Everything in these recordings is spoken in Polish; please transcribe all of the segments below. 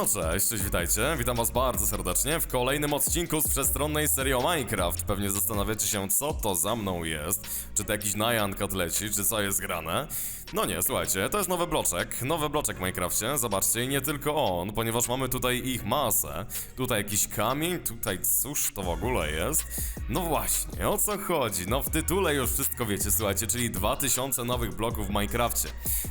No cześć, cześć, witajcie. Witam was bardzo serdecznie w kolejnym odcinku z przestronnej serii o Minecraft. Pewnie zastanawiacie się, co to za mną jest. Czy to jakiś Nyan leci, czy co jest grane? No nie, słuchajcie, to jest nowy bloczek, nowy bloczek w Minecrafcie. Zobaczcie, i nie tylko on, ponieważ mamy tutaj ich masę. Tutaj jakiś kamień, tutaj cóż to w ogóle jest? No właśnie, o co chodzi? No w tytule już wszystko wiecie, słuchajcie, czyli 2000 nowych bloków w Minecrafcie.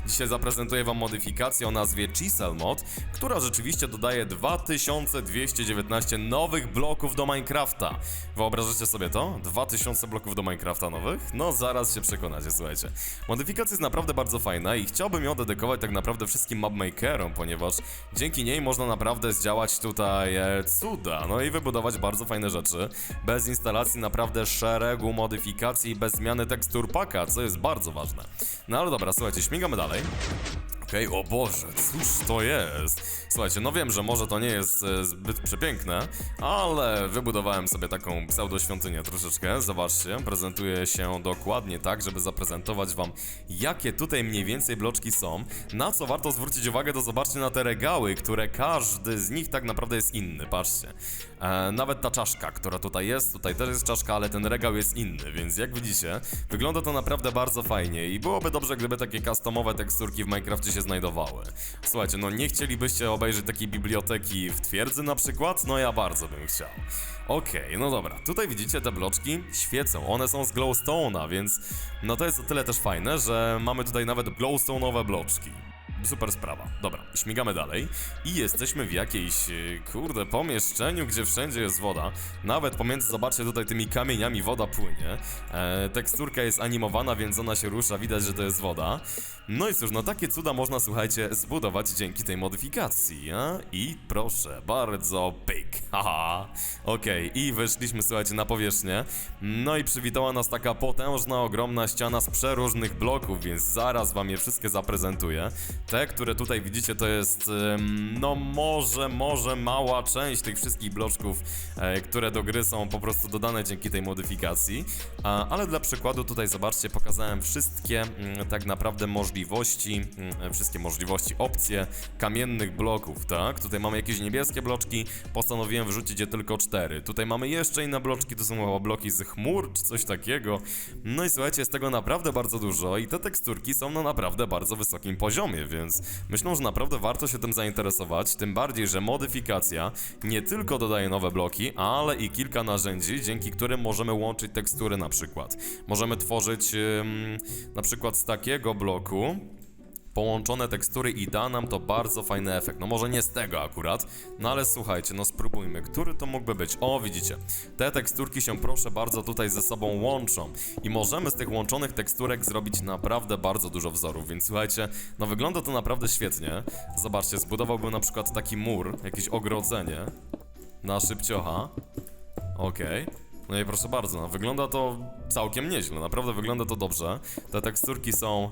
Dzisiaj zaprezentuję wam modyfikację o nazwie Chisel Mod, która rzeczywiście dodaje 2219 nowych bloków do Minecrafta. Wyobrażacie sobie to? 2000 bloków do Minecrafta nowych? No zaraz się przekonacie, słuchajcie. Modyfikacja jest naprawdę bardzo fajna i chciałbym ją dedykować tak naprawdę wszystkim mapmakerom, ponieważ dzięki niej można naprawdę zdziałać tutaj e, cuda, no i wybudować bardzo fajne rzeczy, bez instalacji naprawdę szeregu modyfikacji i bez zmiany tekstur paka, co jest bardzo ważne. No ale dobra, słuchajcie, śmigamy dalej. Okej, o Boże, cóż to jest? Słuchajcie, no wiem, że może to nie jest e, zbyt przepiękne, ale wybudowałem sobie taką pseudoświątynię troszeczkę. Zobaczcie, prezentuję się dokładnie tak, żeby zaprezentować wam, jakie tutaj mniej więcej bloczki są. Na co warto zwrócić uwagę, to zobaczcie na te regały, które każdy z nich tak naprawdę jest inny, patrzcie. E, nawet ta czaszka, która tutaj jest, tutaj też jest czaszka, ale ten regał jest inny, więc jak widzicie, wygląda to naprawdę bardzo fajnie i byłoby dobrze, gdyby takie customowe teksturki w Minecrafcie się znajdowały. Słuchajcie, no nie chcielibyście obejrzeć takiej biblioteki w twierdzy na przykład? No ja bardzo bym chciał. Okej, no dobra, tutaj widzicie te bloczki świecą, one są z glowstone'a, więc no to jest o tyle też fajne, że mamy tutaj nawet glowstone'owe bloczki. Super sprawa. Dobra, śmigamy dalej i jesteśmy w jakiejś, e, kurde, pomieszczeniu, gdzie wszędzie jest woda. Nawet pomiędzy, zobaczcie, tutaj tymi kamieniami woda płynie. E, teksturka jest animowana, więc ona się rusza, widać, że to jest woda. No i cóż, no takie cuda można, słuchajcie, zbudować dzięki tej modyfikacji, a? I proszę, bardzo pyk, haha. Okej, i wyszliśmy, słuchajcie, na powierzchnię. No i przywitała nas taka potężna, ogromna ściana z przeróżnych bloków, więc zaraz wam je wszystkie zaprezentuję. Te, które tutaj widzicie, to jest, no może, może mała część tych wszystkich bloczków, e, które do gry są po prostu dodane dzięki tej modyfikacji. Ale dla przykładu tutaj, zobaczcie, pokazałem wszystkie mm, tak naprawdę możliwości, mm, wszystkie możliwości, opcje kamiennych bloków, tak? Tutaj mamy jakieś niebieskie bloczki, postanowiłem wrzucić je tylko cztery. Tutaj mamy jeszcze inne bloczki, to są chyba bloki z chmur, czy coś takiego. No i słuchajcie, jest tego naprawdę bardzo dużo i te teksturki są na naprawdę bardzo wysokim poziomie, więc myślę, że naprawdę warto się tym zainteresować, tym bardziej, że modyfikacja nie tylko dodaje nowe bloki, ale i kilka narzędzi, dzięki którym możemy łączyć tekstury na przykład. Możemy tworzyć na przykład z takiego bloku połączone tekstury i da nam to bardzo fajny efekt. No może nie z tego akurat, no ale słuchajcie, no spróbujmy, który to mógłby być. O, widzicie, te teksturki się proszę bardzo tutaj ze sobą łączą i możemy z tych łączonych teksturek zrobić naprawdę bardzo dużo wzorów, więc słuchajcie, no wygląda to naprawdę świetnie. Zobaczcie, zbudowałbym na przykład taki mur, jakieś ogrodzenie na szybciocha. Okej. No i proszę bardzo, no, wygląda to całkiem nieźle, naprawdę wygląda to dobrze. Te teksturki są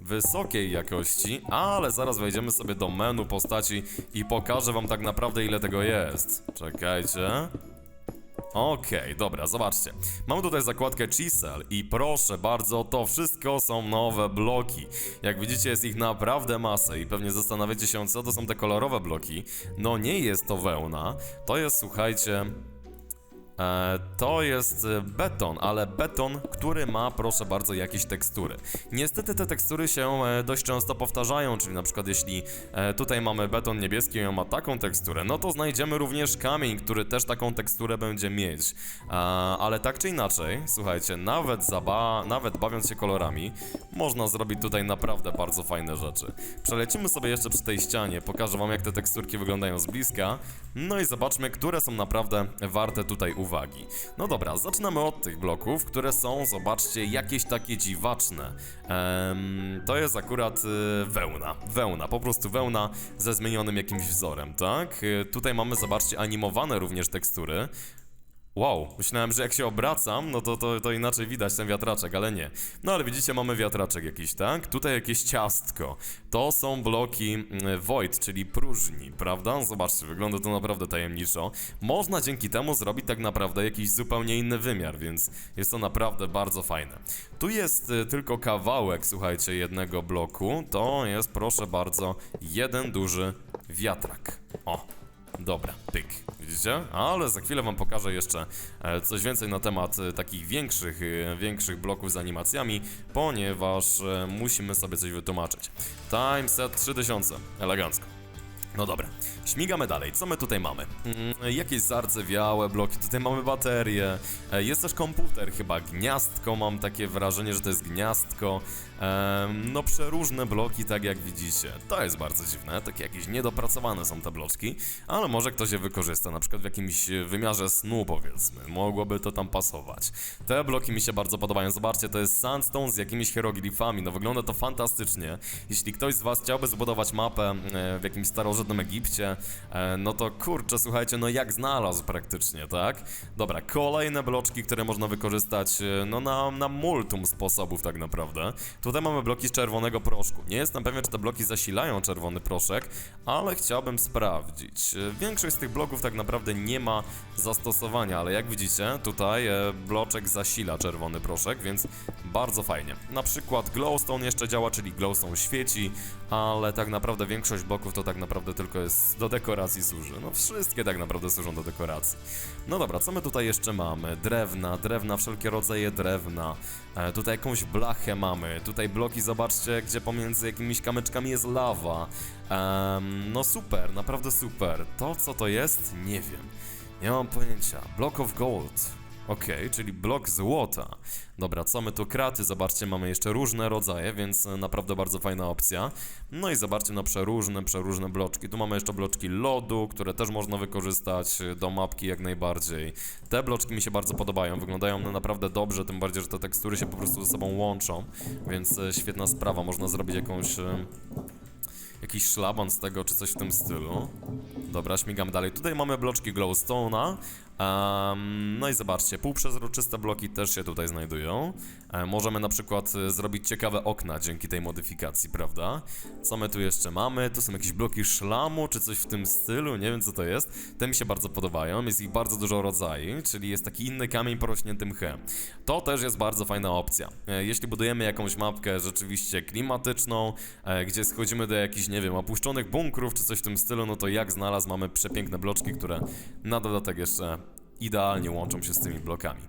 wysokiej jakości, ale zaraz wejdziemy sobie do menu postaci i pokażę wam tak naprawdę ile tego jest. Czekajcie. Okej, dobra, zobaczcie. Mamy tutaj zakładkę Chisel i proszę bardzo, to wszystko są nowe bloki. Jak widzicie, jest ich naprawdę masę i pewnie zastanawiacie się, co to są te kolorowe bloki. No nie jest to wełna, to jest, słuchajcie, to jest e, beton, ale beton, który ma, proszę bardzo, jakieś tekstury. Niestety te tekstury się e, dość często powtarzają, czyli na przykład jeśli e, tutaj mamy beton niebieski i on ma taką teksturę, no to znajdziemy również kamień, który też taką teksturę będzie mieć. E, ale tak czy inaczej, słuchajcie, nawet, zaba nawet bawiąc się kolorami, można zrobić tutaj naprawdę bardzo fajne rzeczy. Przelecimy sobie jeszcze przy tej ścianie, pokażę wam jak te teksturki wyglądają z bliska, no i zobaczmy, które są naprawdę warte tutaj uwagi. No dobra, zaczynamy od tych bloków, które są, zobaczcie, jakieś takie dziwaczne. Em, to jest akurat y, wełna, wełna, po prostu wełna ze zmienionym jakimś wzorem, tak? Y, tutaj mamy, zobaczcie, animowane również tekstury. Wow, myślałem, że jak się obracam, no to, to, to inaczej widać ten wiatraczek, ale nie. No ale widzicie, mamy wiatraczek jakiś, tak? Tutaj jakieś ciastko. To są bloki mm, void, czyli próżni, prawda? Zobaczcie, wygląda to naprawdę tajemniczo. Można dzięki temu zrobić tak naprawdę jakiś zupełnie inny wymiar, więc jest to naprawdę bardzo fajne. Tu jest y, tylko kawałek, słuchajcie, jednego bloku. To jest, proszę bardzo, jeden duży wiatrak. O, dobra, pyk. Widzicie? Ale za chwilę wam pokażę jeszcze e, coś więcej na temat e, takich większych, e, większych bloków z animacjami, ponieważ musimy sobie coś wytłumaczyć. Time set 3000, elegancko. No dobra, śmigamy dalej. Co my tutaj mamy? Mm, jakieś zardzewiałe bloki, tutaj mamy baterię. E, Jest też komputer, chyba gniazdko. Mam takie wrażenie, że to jest gniazdko. No, przeróżne bloki, tak jak widzicie. To jest bardzo dziwne, takie jakieś niedopracowane są te bloczki, ale może ktoś je wykorzysta, na przykład w jakimś wymiarze snu, powiedzmy. Mogłoby to tam pasować. Te bloki mi się bardzo podobają. Zobaczcie, to jest sandstone z jakimiś hieroglifami. No, wygląda to fantastycznie. Jeśli ktoś z Was chciałby zbudować mapę e, w jakimś starożytnym Egipcie, e, no to kurczę, słuchajcie, no jak znalazł praktycznie, tak? Dobra, kolejne bloczki, które można wykorzystać e, no na, na multum sposobów tak naprawdę. Tutaj mamy bloki z czerwonego proszku. Nie jestem pewien, czy te bloki zasilają czerwony proszek, ale chciałbym sprawdzić. E, Większość z tych bloków tak naprawdę nie ma zastosowania, ale jak widzicie, tutaj e, bloczek zasila czerwony proszek, więc bardzo fajnie. Na przykład glowstone jeszcze działa, czyli glowstone świeci, ale tak naprawdę większość bloków to tak naprawdę tylko jest do dekoracji służy. No wszystkie tak naprawdę służą do dekoracji. No dobra, co my tutaj jeszcze mamy? Drewna, drewna, wszelkie rodzaje drewna. E, tutaj jakąś blachę mamy. Tutaj bloki, zobaczcie, gdzie pomiędzy jakimiś kamyczkami jest lawa. Em, no super, naprawdę super. To co to jest? Nie wiem. Nie mam pojęcia. Block of gold. Okej, czyli blok złota. Dobra, co my tu kraty? Zobaczcie, mamy jeszcze różne rodzaje, więc e, naprawdę bardzo fajna opcja. No i zobaczcie, no przeróżne, przeróżne bloczki. Tu mamy jeszcze bloczki lodu, które też można wykorzystać e, do mapki jak najbardziej. Te bloczki mi się bardzo podobają, wyglądają one naprawdę dobrze, tym bardziej, że te tekstury się po prostu ze sobą łączą, więc e, świetna sprawa. Można zrobić jakąś... jakiś szlaban z tego, czy coś w tym stylu. Dobra, śmigamy dalej. Tutaj mamy bloczki glowstone'a. Em, no i zobaczcie, półprzezroczyste bloki też się tutaj znajdują. E, możemy na przykład e, zrobić ciekawe okna dzięki tej modyfikacji, prawda? Co my tu jeszcze mamy? Tu są jakieś bloki szlamu, czy coś w tym stylu, nie wiem co to jest. Te mi się bardzo podobają, jest ich bardzo dużo rodzajów, czyli jest taki inny kamień porośnięty mchem. To też jest bardzo fajna opcja. E, jeśli budujemy jakąś mapkę rzeczywiście klimatyczną, e, gdzie schodzimy do jakichś, nie wiem, opuszczonych bunkrów, czy coś w tym stylu, no to jak znalazł, mamy przepiękne bloczki, które na dodatek jeszcze idealnie łączą się z tymi blokami.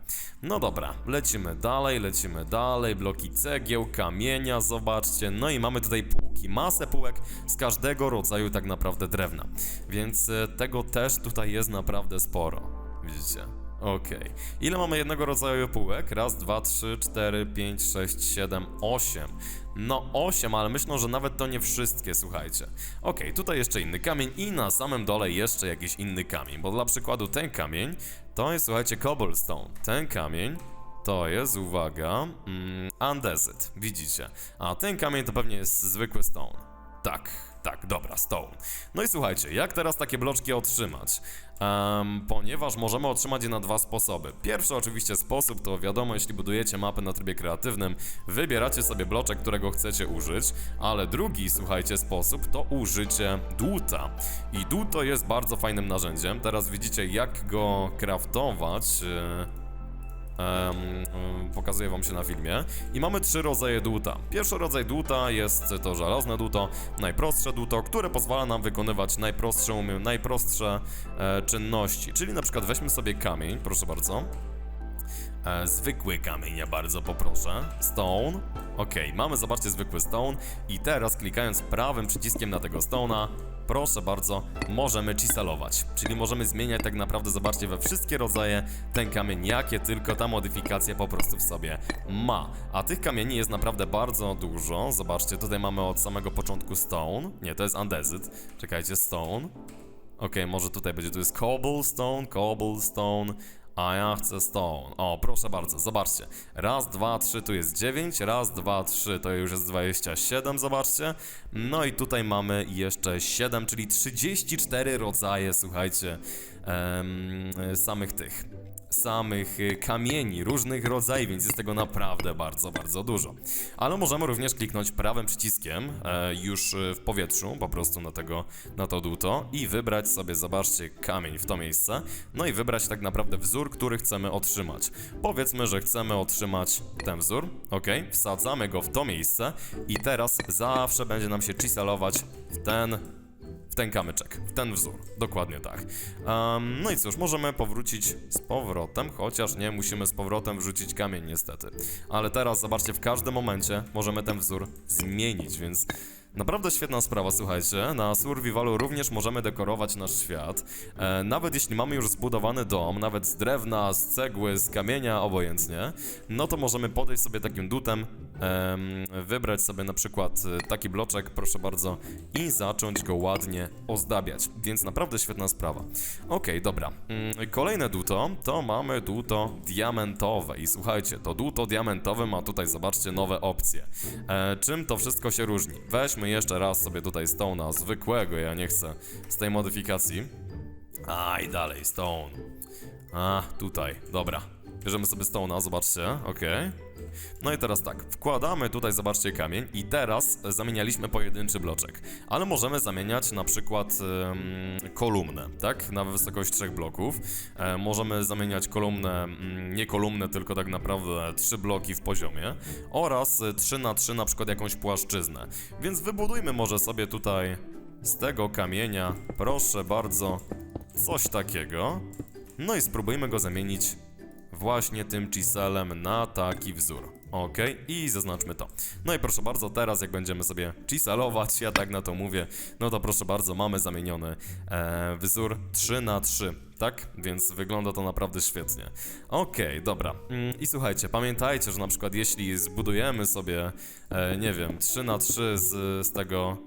No dobra, lecimy dalej, lecimy dalej, bloki cegieł, kamienia, zobaczcie, no i mamy tutaj półki, masę półek z każdego rodzaju tak naprawdę drewna, więc e, tego też tutaj jest naprawdę sporo, widzicie? Okej. Ile mamy jednego rodzaju półek? Raz, dwa, trzy, cztery, pięć, sześć, siedem, osiem. No osiem, ale myślę, że nawet to nie wszystkie, słuchajcie. Okej, tutaj jeszcze inny kamień i na samym dole jeszcze jakiś inny kamień, bo dla przykładu ten kamień to jest, słuchajcie, cobblestone. Ten kamień to jest, uwaga, mm, widzicie. A ten kamień to pewnie jest zwykły stone. Tak, tak, dobra, stone. No i słuchajcie, jak teraz takie bloczki otrzymać? Em, ponieważ możemy otrzymać je na dwa sposoby. Pierwszy oczywiście sposób to wiadomo, jeśli budujecie mapę na trybie kreatywnym, wybieracie sobie bloczek, którego chcecie użyć, ale drugi, słuchajcie, sposób to użycie dłuta. I dłuto jest bardzo fajnym narzędziem. Teraz widzicie, jak go craftować. e, Em, pokazuję wam się na filmie. I mamy trzy rodzaje dłuta. Pierwszy rodzaj dłuta jest to żelazne dłuto, najprostsze dłuto, które pozwala nam wykonywać najprostsze, umie- najprostsze e, czynności. Czyli na przykład weźmy sobie kamień, proszę bardzo. E, zwykły kamień, ja bardzo poproszę. Stone. Ok, mamy, zobaczcie, zwykły stone. I teraz klikając prawym przyciskiem na tego stone'a, proszę bardzo, możemy chiselować. Czyli możemy zmieniać tak naprawdę, zobaczcie, we wszystkie rodzaje ten kamień, jakie tylko ta modyfikacja po prostu w sobie ma. A tych kamieni jest naprawdę bardzo dużo. Zobaczcie, tutaj mamy od samego początku stone. Nie, to jest andezyt. Czekajcie, stone. Okej, może tutaj będzie, tu jest cobblestone, cobblestone, a ja chcę stone. O, proszę bardzo, zobaczcie. Raz, dwa, trzy, tu jest 9, raz, dwa, trzy, to już jest 27, zobaczcie. No i tutaj mamy jeszcze 7, czyli 34 rodzaje, słuchajcie, em, samych tych samych y, kamieni, różnych rodzajów, więc jest tego naprawdę bardzo, bardzo dużo. Ale możemy również kliknąć prawym przyciskiem e, już y, w powietrzu, po prostu na tego, na to dłuto i wybrać sobie, zobaczcie, kamień w to miejsce, no i wybrać tak naprawdę wzór, który chcemy otrzymać. Powiedzmy, że chcemy otrzymać ten wzór, ok, wsadzamy go w to miejsce i teraz zawsze będzie nam się chiselować w ten w ten kamyczek, w ten wzór. Dokładnie tak. Em, no i cóż, możemy powrócić z powrotem, chociaż nie musimy z powrotem wrzucić kamień niestety. Ale teraz, zobaczcie, w każdym momencie możemy ten wzór zmienić, więc Naprawdę świetna sprawa, słuchajcie. Na Survivalu również możemy dekorować nasz świat. E, nawet jeśli mamy już zbudowany dom, nawet z drewna, z cegły, z kamienia, obojętnie, no to możemy podejść sobie takim dutem, em, wybrać sobie na przykład e, taki bloczek, proszę bardzo, i zacząć go ładnie ozdabiać. Więc naprawdę świetna sprawa. Okej, dobra. Mm, Kolejne duto to mamy duto diamentowe. I słuchajcie, to duto diamentowe ma tutaj, zobaczcie, nowe opcje. E, czym to wszystko się różni? Weźmy jeszcze raz sobie tutaj Stone'a zwykłego, ja nie chcę z tej modyfikacji. A i dalej, Stone. A, tutaj, dobra. Bierzemy sobie Stone'a, zobaczcie, okej. No i teraz tak, wkładamy tutaj, zobaczcie, kamień i teraz zamienialiśmy pojedynczy bloczek. Ale możemy zamieniać na przykład kolumnę, tak? Na wysokość trzech bloków. E, możemy zamieniać kolumnę, mm, nie kolumnę, tylko tak naprawdę trzy bloki w poziomie. Oraz e, 3 na 3 na przykład jakąś płaszczyznę. Więc wybudujmy może sobie tutaj z tego kamienia, proszę bardzo, coś takiego. No i spróbujmy go zamienić właśnie tym chiselem na taki wzór. Ok, i zaznaczmy to. No i proszę bardzo, teraz jak będziemy sobie chiselować, ja tak na to mówię, no to proszę bardzo, mamy zamieniony e, wzór 3 na 3 tak? Więc wygląda to naprawdę świetnie. Okej, dobra. Mm, I słuchajcie, pamiętajcie, że na przykład jeśli zbudujemy sobie, e, nie wiem, 3 na 3 z, z tego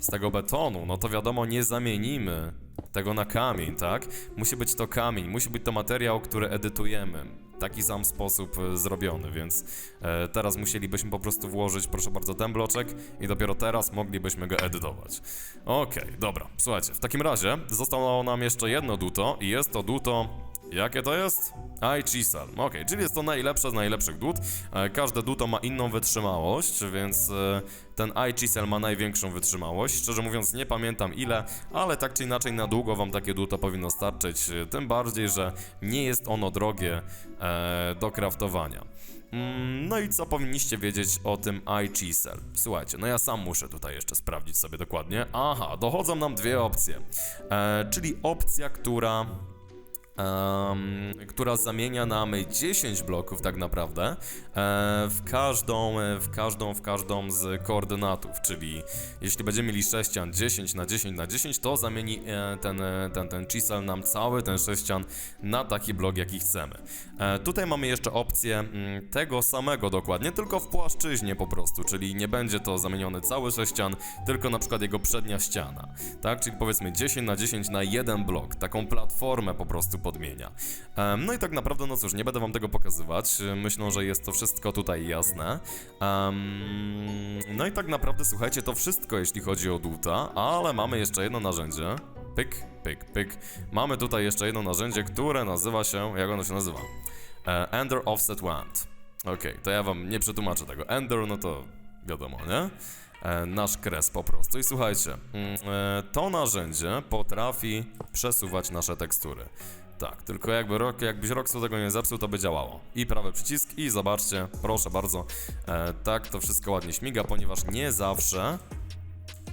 z tego betonu, no to wiadomo, nie zamienimy tego na kamień, tak? Musi być to kamień, musi być to materiał, który edytujemy. Taki sam sposób e, zrobiony, więc e, teraz musielibyśmy po prostu włożyć, proszę bardzo, ten bloczek i dopiero teraz moglibyśmy go edytować. Okej, dobra, słuchajcie, w takim razie zostało nam jeszcze jedno duto i jest to duto Jakie to jest? iChisel. Okej, czyli jest to najlepsze z najlepszych dód. E, Każde duto ma inną wytrzymałość, więc e, ten iChisel ma największą wytrzymałość. Szczerze mówiąc nie pamiętam ile, ale tak czy inaczej na długo wam takie duto powinno starczyć. e, Tym bardziej, że nie jest ono drogie do craftowania. Mm, No i co powinniście wiedzieć o tym iChisel? Słuchajcie, no ja sam muszę tutaj jeszcze sprawdzić sobie dokładnie. Aha, dochodzą nam dwie opcje. Czyli opcja, która em, która zamienia nam 10 bloków tak naprawdę e, w każdą, e, w każdą, w każdą z koordynatów, czyli jeśli będziemy mieli sześcian 10 na 10 na 10, to zamieni e, ten, e, ten, ten chisel nam cały ten sześcian na taki blok, jaki chcemy. E, tutaj mamy jeszcze opcję mm, tego samego dokładnie, tylko w płaszczyźnie po prostu, czyli nie będzie to zamieniony cały sześcian, tylko na przykład jego przednia ściana, tak? Czyli powiedzmy 10 na 10 na jeden blok, taką platformę po prostu podmienia. No i tak naprawdę, no cóż, nie będę wam tego pokazywać, myślę, że jest to wszystko tutaj jasne. No i tak naprawdę, słuchajcie, to wszystko jeśli chodzi o Duta, ale mamy jeszcze jedno narzędzie. Pyk, pyk, pyk. Mamy tutaj jeszcze jedno narzędzie, które nazywa się, jak ono się nazywa? E, Ender Offset Wand. Okej, to ja wam nie przetłumaczę tego. Ender, no to wiadomo, nie? E, nasz kres po prostu. I słuchajcie, mm, e, to narzędzie potrafi przesuwać nasze tekstury. Tak, tylko jakby rok, jakbyś Roxu tego nie zepsuł, to by działało. I prawy przycisk i zobaczcie, proszę bardzo, e, tak to wszystko ładnie śmiga, ponieważ nie zawsze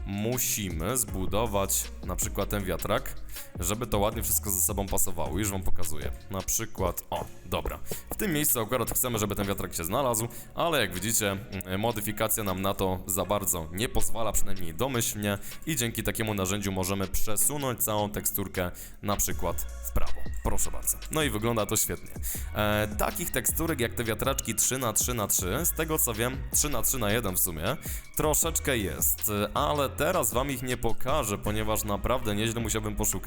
musimy zbudować na przykład ten wiatrak, żeby to ładnie wszystko ze sobą pasowało. Już wam pokazuję. Na przykład, o, dobra. W tym miejscu akurat chcemy, żeby ten wiatrak się znalazł, ale jak widzicie, mm, modyfikacja nam na to za bardzo nie pozwala, przynajmniej domyślnie i dzięki takiemu narzędziu możemy przesunąć całą teksturkę na przykład w prawo. Proszę bardzo. No i wygląda to świetnie. E, takich teksturek jak te wiatraczki 3 na 3 na 3 z tego co wiem, 3 na 3 na 1 w sumie, troszeczkę jest, e, ale teraz wam ich nie pokażę, ponieważ naprawdę nieźle musiałbym poszukać.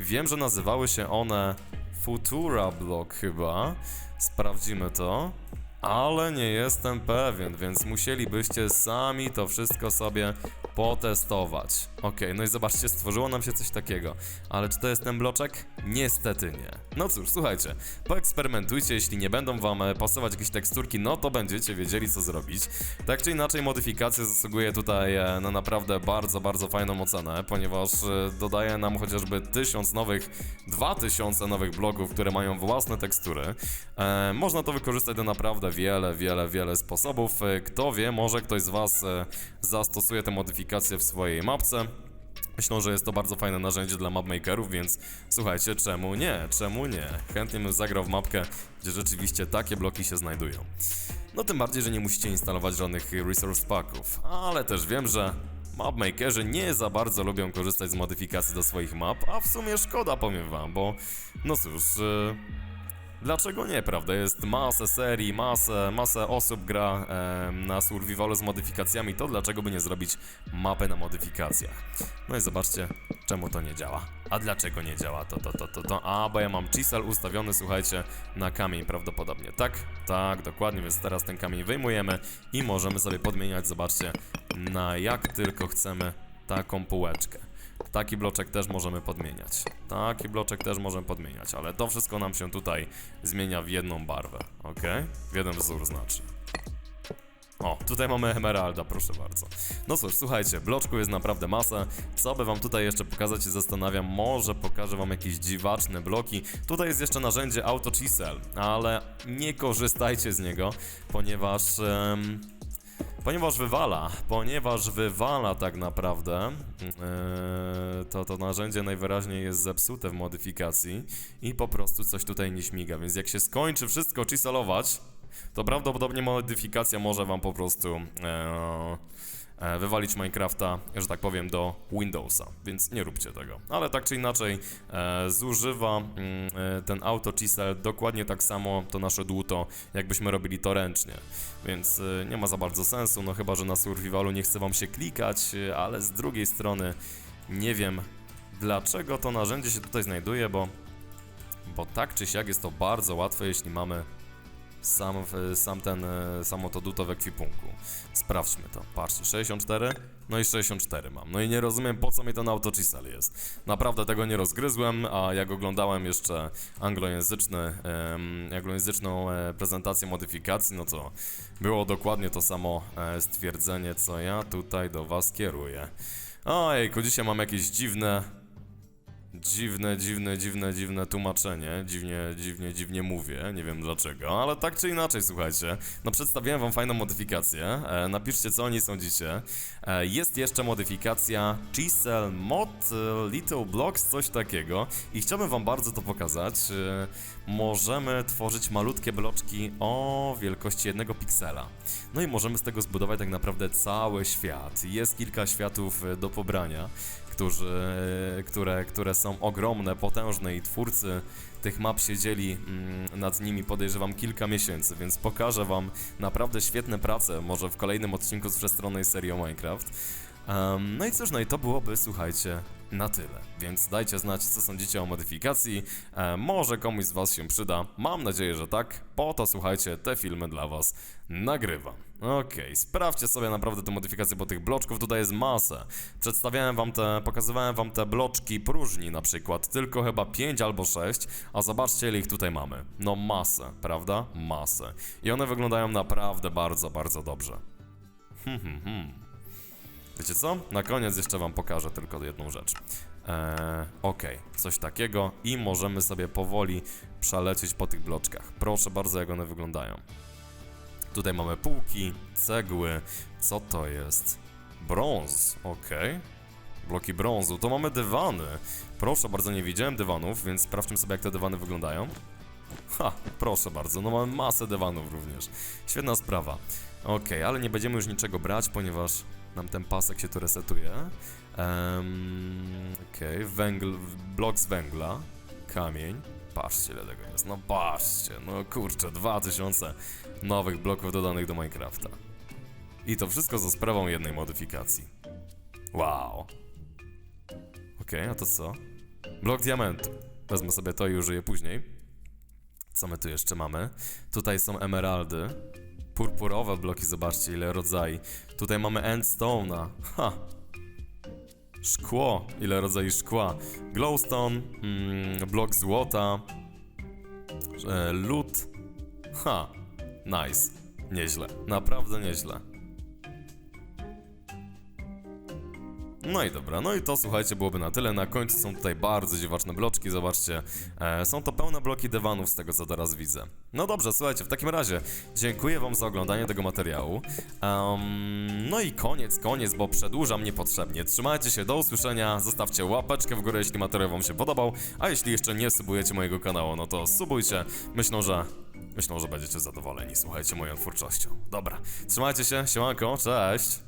Wiem, że nazywały się one Futura Block chyba. Sprawdzimy to. Ale nie jestem pewien, więc musielibyście sami to wszystko sobie potestować. Okej, no i zobaczcie, stworzyło nam się coś takiego. Ale czy to jest ten bloczek? Niestety nie. No cóż, słuchajcie, poeksperymentujcie, jeśli nie będą wam e, pasować jakieś teksturki, no to będziecie wiedzieli co zrobić. Tak czy inaczej, modyfikacja zasługuje tutaj e, na naprawdę bardzo, bardzo fajną ocenę, ponieważ e, dodaje nam chociażby 1000 nowych, 2000 nowych bloków, które mają własne tekstury. Można to wykorzystać do naprawdę wiele, wiele, wiele sposobów. E, Kto wie, może ktoś z was e, zastosuje tę modyfikację w swojej mapce. Myślą, że jest to bardzo fajne narzędzie dla mapmakerów, więc słuchajcie, czemu nie? Czemu nie? Chętnie bym zagrał w mapkę, gdzie rzeczywiście takie bloki się znajdują. No tym bardziej, że nie musicie instalować żadnych resource packów, ale też wiem, że mapmakerzy nie za bardzo lubią korzystać z modyfikacji do swoich map, a w sumie szkoda powiem wam, bo no cóż, yy, Dlaczego nie, prawda? Jest masę serii, masę, masę osób gra em, na survivalu z modyfikacjami, to dlaczego by nie zrobić mapy na modyfikacjach? No i zobaczcie, czemu to nie działa. A dlaczego nie działa? To, to, to, to, to. A, bo ja mam chisel ustawiony, słuchajcie, na kamień prawdopodobnie. Tak, tak, dokładnie, więc teraz ten kamień wyjmujemy i możemy sobie podmieniać, zobaczcie, na jak tylko chcemy taką półeczkę. Taki bloczek też możemy podmieniać. Taki bloczek też możemy podmieniać, ale to wszystko nam się tutaj zmienia w jedną barwę, ok? W jeden wzór znaczy. O, tutaj mamy emeralda, proszę bardzo. No cóż, słuchajcie, bloczku jest naprawdę masa. Co by wam tutaj jeszcze pokazać się zastanawiam, może pokażę wam jakieś dziwaczne bloki. Tutaj jest jeszcze narzędzie Auto Chisel, ale nie korzystajcie z niego, ponieważ... Ponieważ wywala, ponieważ wywala tak naprawdę, yy, to to narzędzie najwyraźniej jest zepsute w modyfikacji i po prostu coś tutaj nie śmiga, więc jak się skończy wszystko chiselować, to prawdopodobnie modyfikacja może wam po prostu e, wywalić Minecrafta, że tak powiem, do Windowsa, więc nie róbcie tego. Ale tak czy inaczej e, zużywa mm, e, ten auto chisel dokładnie tak samo to nasze dłuto, jakbyśmy robili to ręcznie. Więc e, nie ma za bardzo sensu, no chyba, że na survivalu nie chce wam się klikać, e, ale z drugiej strony nie wiem dlaczego to narzędzie się tutaj znajduje, bo, bo tak czy siak jest to bardzo łatwe, jeśli mamy sam, sam ten, e, samo to duto w ekwipunku. Sprawdźmy to. Patrzcie, 64, no i 64 mam. No i nie rozumiem, po co mi ten autochisel jest. Naprawdę tego nie rozgryzłem, a jak oglądałem jeszcze anglojęzyczny, em, anglojęzyczną e, prezentację modyfikacji, no to było dokładnie to samo e, stwierdzenie, co ja tutaj do was kieruję. Ojejku, dzisiaj mam jakieś dziwne, Dziwne, dziwne, dziwne, dziwne tłumaczenie. Dziwnie, dziwnie, dziwnie mówię. Nie wiem dlaczego, ale tak czy inaczej, słuchajcie. No, przedstawiłem wam fajną modyfikację. E, napiszcie, co o niej sądzicie. E, jest jeszcze modyfikacja Chisel Mod e, Little Blocks, coś takiego. I chciałbym wam bardzo to pokazać. E, możemy tworzyć malutkie bloczki o wielkości jednego piksela. No i możemy z tego zbudować tak naprawdę cały świat. Jest kilka światów e, do pobrania którzy, które, które są ogromne, potężne i twórcy tych map siedzieli mm, nad nimi podejrzewam kilka miesięcy, więc pokażę wam naprawdę świetne prace, może w kolejnym odcinku z przestronnej serii o Minecraft. Em, no i cóż, no i to byłoby, słuchajcie, na tyle. Więc dajcie znać, co sądzicie o modyfikacji. E, może komuś z Was się przyda. Mam nadzieję, że tak. Po to, słuchajcie, te filmy dla Was nagrywam. Okej, sprawdźcie sobie naprawdę te modyfikacje, bo tych bloczków tutaj jest masę. Przedstawiałem wam te, pokazywałem wam te bloczki próżni na przykład, tylko chyba 5 albo 6, a zobaczcie ile ich tutaj mamy. No masę, prawda? Masę. I one wyglądają naprawdę bardzo, bardzo dobrze. Hmm, hmm, hmm. Wiecie co? Na koniec jeszcze wam pokażę tylko jedną rzecz. Eee, Okej, coś takiego i możemy sobie powoli przelecieć po tych bloczkach. Proszę bardzo, jak one wyglądają. Tutaj mamy półki, cegły. Co to jest? Brąz, okej. Bloki brązu. To mamy dywany. Proszę bardzo, nie widziałem dywanów, więc sprawdźmy sobie, jak te dywany wyglądają. Ha, proszę bardzo, no mamy masę dywanów również. Świetna sprawa. Okej, ale nie będziemy już niczego brać, ponieważ nam ten pasek się tu resetuje. Um, Okej, węgl, blok z węgla, kamień. Patrzcie, ile tego jest. No patrzcie, no kurczę, 2000 nowych bloków dodanych do Minecrafta. I to wszystko za sprawą jednej modyfikacji. Wow. Okej, a to co? Blok diamentu. Wezmę sobie to i użyję później. Co my tu jeszcze mamy? Tutaj są emeraldy. Purpurowe bloki, zobaczcie ile rodzajów. Tutaj mamy endstone'a. Ha! Szkło, ile rodzajów szkła. Glowstone, mm, blok złota, e, lód. Ha! Nice. Nieźle. Naprawdę nieźle. No i dobra, no i to słuchajcie, byłoby na tyle. Na końcu są tutaj bardzo dziwaczne bloczki, zobaczcie. E, są to pełne bloki dywanów z tego, co teraz widzę. No dobrze, słuchajcie, w takim razie dziękuję wam za oglądanie tego materiału. Em, no i koniec, koniec, bo przedłużam niepotrzebnie. Trzymajcie się, do usłyszenia, zostawcie łapeczkę w górę, jeśli materiał wam się podobał, a jeśli jeszcze nie subujecie mojego kanału, no to subujcie. Myślę, że... Myślę, że będziecie zadowoleni, słuchajcie, moją twórczością. Dobra, trzymajcie się, siemanko, cześć!